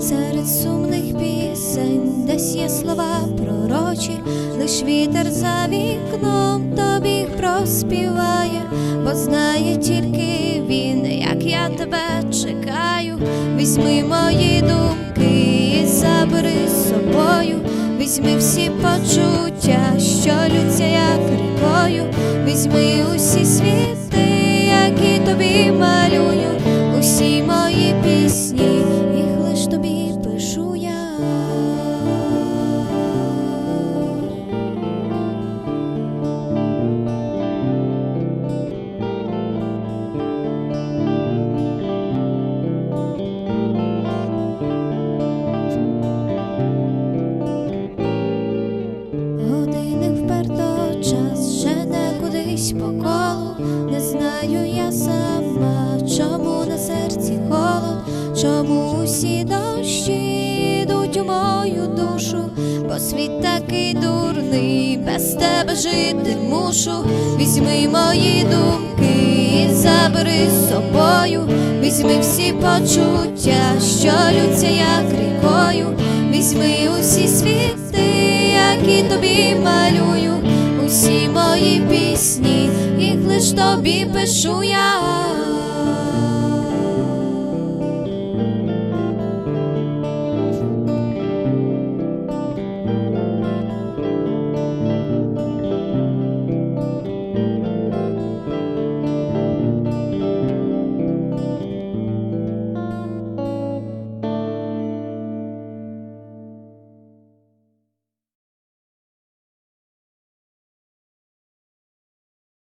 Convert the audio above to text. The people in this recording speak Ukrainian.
серед сумних пісень, десь є слова пророчі, лиш вітер за вікном тобі проспіває, бо знає тільки він, як я тебе чекаю. Візьми мої думки і забери з собою. Візьми всі почуття, що лються як рікою, візьми усі світи, які тобі малюю, жене по колу, не знаю я сама, чому на серці холод, чому усі дощі йдуть у мою душу, бо світ такий дурний, без тебе жити мушу. Візьми мої думки і забери з собою, візьми всі почуття, що лються як рікою, візьми тобі пишу я.